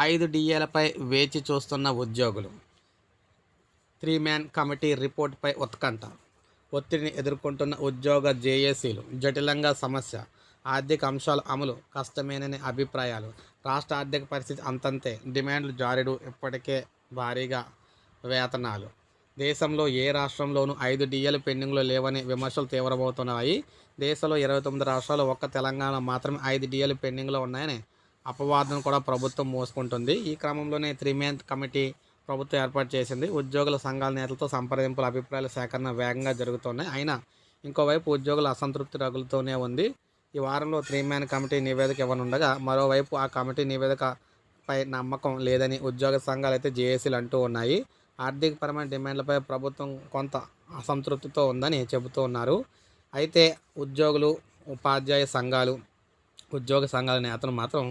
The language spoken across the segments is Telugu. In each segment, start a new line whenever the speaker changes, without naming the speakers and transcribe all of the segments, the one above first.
ఐదు డిఏలపై వేచి చూస్తున్న ఉద్యోగులు. త్రీ మ్యాన్ కమిటీ రిపోర్ట్పై ఉత్కంఠ. ఒత్తిడిని ఎదుర్కొంటున్న ఉద్యోగ జేఏసీలు. జటిలంగా సమస్య. ఆర్థిక అంశాల అమలు కష్టమేనని అభిప్రాయాలు. రాష్ట్ర ఆర్థిక పరిస్థితి అంతంతే. డిమాండ్లు జారుడు ఇప్పటికే భారీగా వేతనాలు. దేశంలో ఏ రాష్ట్రంలోనూ ఐదు డిఎల్ పెండింగ్లో లేవని విమర్శలు తీవ్రమవుతున్నాయి. దేశంలో ఇరవై తొమ్మిది రాష్ట్రాలు ఒక్క తెలంగాణ మాత్రమే ఐదు డిఎల్ పెండింగ్లో ఉన్నాయని అపవాదం కూడా ప్రభుత్వం మోసుకుంటుంది. ఈ క్రమంలోనే త్రీ కమిటీ ప్రభుత్వం ఏర్పాటు చేసింది. ఉద్యోగుల సంఘాల నేతలతో సంప్రదింపుల అభిప్రాయాల సేకరణ వేగంగా జరుగుతున్నాయి. అయినా ఇంకోవైపు ఉద్యోగుల అసంతృప్తి రగులుతూనే ఉంది. ఈ వారంలో త్రీ మ్యాన్ కమిటీ నివేదిక ఇవ్వనుండగా మరోవైపు ఆ కమిటీ నివేదికపై నమ్మకం లేదని ఉద్యోగ సంఘాలు అయితే జేఏసీలు అంటూ ఉన్నాయి. ఆర్థికపరమైన డిమాండ్లపై ప్రభుత్వం కొంత అసంతృప్తితో ఉందని చెబుతూ ఉన్నారు. అయితే ఉద్యోగులు ఉపాధ్యాయ సంఘాలు ఉద్యోగ సంఘాల నేతలు మాత్రం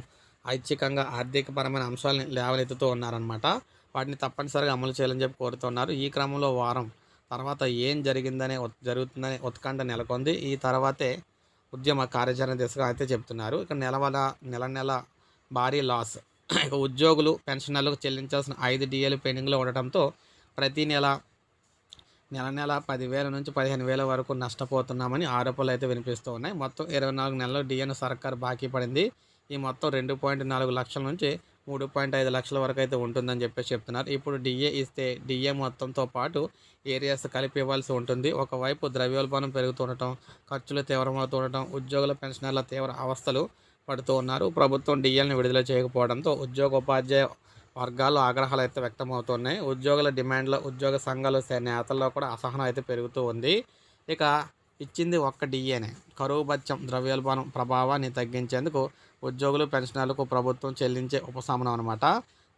ఐచ్ఛికంగా ఆర్థికపరమైన అంశాలను లేవలెత్తుతూ ఉన్నారనమాట వాటిని తప్పనిసరిగా అమలు చేయాలని చెప్పి కోరుతున్నారు. ఈ క్రమంలో వారం తర్వాత ఏం జరిగిందనే ఉత్- జరుగుతుందనే ఉత్కంఠ నెలకొంది. ఈ తర్వాతే ఉద్యమ కార్యాచరణ దిశగా అయితే చెప్తున్నారు ఇక నెలవల నెల నెల భారీ లాస్. ఇక ఉద్యోగులు పెన్షనర్లకు చెల్లించాల్సిన ఐదు డిఏలు పెండింగ్లో ఉండటంతో ప్రతి నెల నెల నెల పదివేల నుంచి పదిహేను వేల వరకు నష్టపోతున్నామని ఆరోపణలు అయితే వినిపిస్తూ ఉన్నాయి. మొత్తం ఇరవై నాలుగు నెలలు డిఎన్ సర్కార్ బాకీ పడింది. ఈ మొత్తం రెండు పాయింట్ నాలుగు లక్షల నుంచి మూడు పాయింట్ ఐదు లక్షల వరకు అయితే ఉంటుందని చెప్పేసి చెప్తున్నారు. ఇప్పుడు డిఏ ఇస్తే డిఏ మొత్తంతో పాటు ఏరియాస్ కలిపి ఇవ్వాల్సి ఉంటుంది. ఒకవైపు ద్రవ్యోల్బణం పెరుగుతుండటం ఖర్చులు తీవ్రమవుతుండటం ఉద్యోగుల పెన్షనర్ల తీవ్ర అవస్థలు పడుతూ ఉన్నారు. ప్రభుత్వం డిఎల్ని విడుదల చేయకపోవడంతో ఉద్యోగోపాధ్యాయ వర్గాల్లో ఆగ్రహాలు అయితే వ్యక్తమవుతున్నాయి. ఉద్యోగుల డిమాండ్లో ఉద్యోగ సంఘాలు నేతల్లో కూడా అసహనం అయితే పెరుగుతూ ఉంది. ఇక ఇచ్చింది ఒక్క డిఏనే. కరువు బత్యం ద్రవ్యోల్బణం ప్రభావాన్ని తగ్గించేందుకు ఉద్యోగులు పెన్షనర్లకు ప్రభుత్వం చెల్లించే ఉపశమనం అనమాట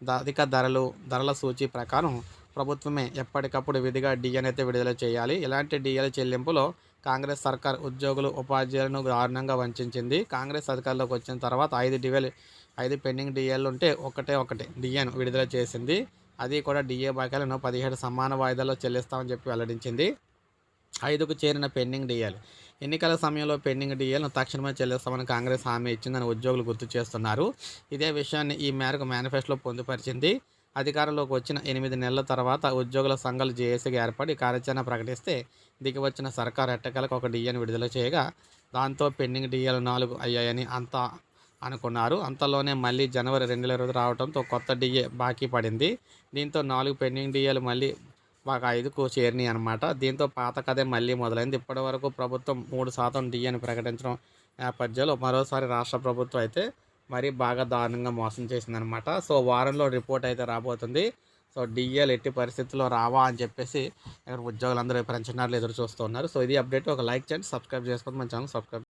అధిక ధరలు ధరల సూచి ప్రకారం ప్రభుత్వమే ఎప్పటికప్పుడు విధిగా డిఎన్ అయితే విడుదల చేయాలి. ఇలాంటి డిఎల్ చెల్లింపులో కాంగ్రెస్ సర్కార్ ఉద్యోగులు ఉపాధ్యాయులను దారుణంగా వంచింది కాంగ్రెస్ అధికారంలోకి వచ్చిన తర్వాత ఐదు డిఎల్ ఐదు పెండింగ్ డిఎల్ ఉంటే ఒకటే ఒకటి డిఎన్ విడుదల చేసింది. అది కూడా డిఏ బాకాలను పదిహేడు సమాన వాయిదాల్లో చెల్లిస్తామని చెప్పి వెల్లడించింది. ఐదుకు చేరిన పెండింగ్ డిఏలు ఎన్నికల సమయంలో పెండింగ్ డిఏలను తక్షణమే చెల్లిస్తామని కాంగ్రెస్ హామీ ఇచ్చిందని ఉద్యోగులు గుర్తు చేస్తున్నారు. ఇదే విషయాన్ని ఈ మేరకు మేనిఫెస్టోలో పొందుపరిచింది. అధికారంలోకి వచ్చిన ఎనిమిది నెలల తర్వాత ఉద్యోగుల సంఘాలు జేఏసీగా ఏర్పడి కార్యాచరణ ప్రకటిస్తే దిగి వచ్చిన సర్కార్ ఎట్టకేలకు ఒక డిఏను విడుదల చేయగా దాంతో పెండింగ్ డిఎలు నాలుగు అయ్యాయని అంతా అనుకున్నారు. అంతలోనే మళ్ళీ జనవరి రెండు వేల ఇరవై రావడంతో కొత్త డిఏ బాకీ పడింది. దీంతో నాలుగు పెండింగ్ డిఏలు మళ్ళీ ఒక ఐదుకు చేరినాయి అనమాట దీంతో పాత కథే మళ్ళీ మొదలైంది. ఇప్పటి వరకు ప్రభుత్వం మూడు శాతం డిఏని ప్రకటించడం నేపథ్యంలో మరోసారి రాష్ట్ర ప్రభుత్వం అయితే మరీ బాగా దారుణంగా మోసం చేసిందనమాట సో వారంలో రిపోర్ట్ అయితే రాబోతుంది. సో డిఎల్ ఎట్టి పరిస్థితుల్లో రావా అని చెప్పేసి ఇక్కడ ఉద్యోగులందరూ పెన్షనర్లు ఎదురు చూస్తున్నారు సో ఇది అప్డేట్. ఒక లైక్ చేయండి సబ్స్క్రైబ్ చేసుకోండి. మన ఛానల్ సబ్స్క్రైబ్